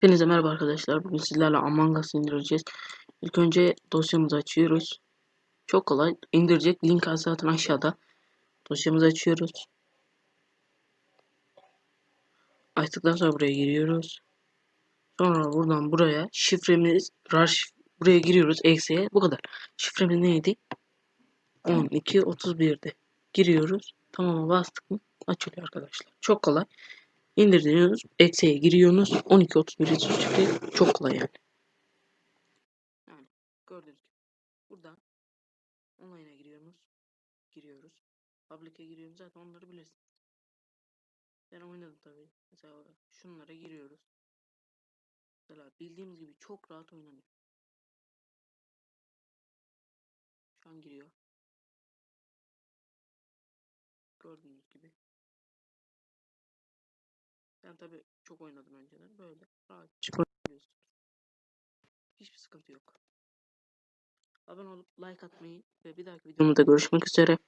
Hepinize merhaba arkadaşlar. Bugün sizlerle Among Us indireceğiz. İlk önce dosyamızı açıyoruz. Çok kolay. İndirecek link zaten aşağıda. Dosyamızı açıyoruz. Açtıktan sonra buraya giriyoruz. Sonra buradan buraya şifremiz rush buraya giriyoruz eksiye. Bu kadar. Şifremiz neydi? 12 31'di. Giriyoruz. Tamam'a bastık mı? Açılıyor arkadaşlar. Çok kolay. İndiriyorsunuz. Eksiye giriyorsunuz. 12 31 çıkıyor. Çok kolay yani. Yani gördüğünüz gibi. Buradan online'a giriyoruz. Giriyoruz. Public'e giriyoruz. Zaten onları bilirsiniz. Ben oynadım tabii. Mesela şunlara giriyoruz. Mesela bildiğimiz gibi çok rahat oynanıyor. Şu an giriyor. Gördüğünüz gibi. Ben tabii çok oynadım önceden. Böyle rahat çıkabiliyorsunuz. Hiçbir sıkıntı yok. Abone olup like atmayı ve bir dahaki videomda görüşmek üzere.